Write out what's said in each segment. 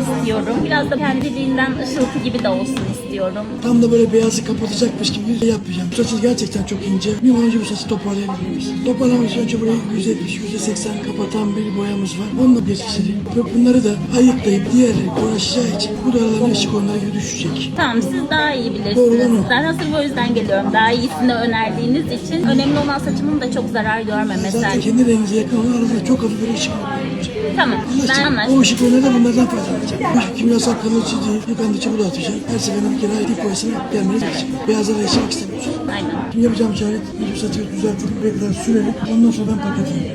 olsun istiyorum. Biraz da kendiliğinden ışıltı gibi de olsun istiyorum. Tam da böyle beyazı kapatacakmış gibi şey yapmayacağım. Bu saçı gerçekten çok ince. Bir an önce bu saçı toparlayabilir miyiz? Toparlamak için önce burayı %70-%80 kapatan bir boyamız var. Onunla geçiştireyim. Ve bunları da ayıklayıp diğerleri uğraşacağı için bu da aralarına ışık onları gibi düşecek. Tamam siz daha iyi Doğru bilirsiniz. mu? Ben hazır bu yüzden geliyorum. Daha iyisini önerdiğiniz için. Önemli olan saçımın da çok zarar görmemesi. Zaten kendi renginize yakın olan arasında çok hafif bir ışık var. Tamam ben Anlaştık. O anlaştım. ışıklarına da bunlardan faydalanacak. Bu ışık kimyasal kalıcı değil. Yıkandıkça bu da atacak. Her seferinde bir kere dip boyasına gelmeniz gerekecek. Beyazlara yaşamak istemiyorsun. Aynen. Şimdi yapacağım işaret, iyice saçı düzeltip kadar sürelim. Ondan sonra ben paketleyeyim.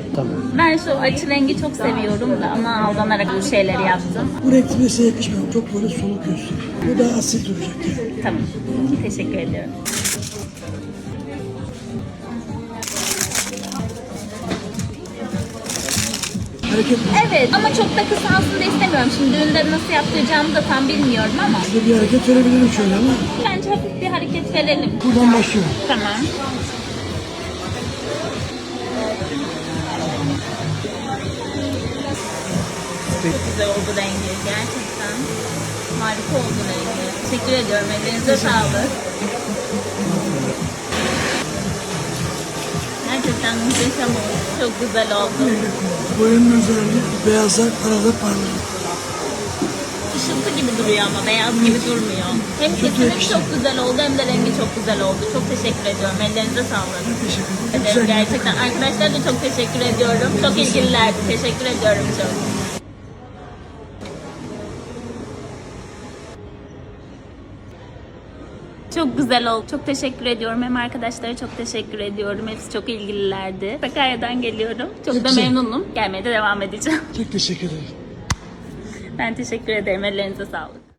Ben şu açı rengi çok seviyorum da ama aldanarak bu şeyleri yaptım. Bu renk tipe size yakışmıyor. Çok böyle soluk göz. Bu daha asil duracak yani. Tamam. Teşekkür ediyorum. Hareket Evet ama çok da kısalsın da istemiyorum. Şimdi düğünde nasıl yaptıracağımı da tam bilmiyorum ama Size bir hareket verebilirim şöyle ama bence hafif bir hareket verelim. buradan başlıyorum. Tamam. Çok güzel oldu rengi gerçekten. Harika oldu rengi. Teşekkür ediyorum. Ellerinize sağlık. Muhteşem oldu. Çok güzel oldu. Boyanın özelliği beyazlar arada parlıyor. Işıltı gibi duruyor ama beyaz gibi durmuyor. Hem kesimi çok güzel oldu hem de rengi çok güzel oldu. Çok teşekkür ediyorum. Ellerinize sağlık. Teşekkür ederim. gerçekten. Arkadaşlara da çok teşekkür ediyorum. Çok ilgililerdi. Teşekkür ediyorum çok. Çok güzel oldu. Çok teşekkür ediyorum. Hem arkadaşlara çok teşekkür ediyorum. Hepsi çok ilgililerdi. Sakarya'dan geliyorum. Çok Çok da memnunum. Gelmeye de devam edeceğim. Çok teşekkür ederim. Ben teşekkür ederim. Ellerinize sağlık.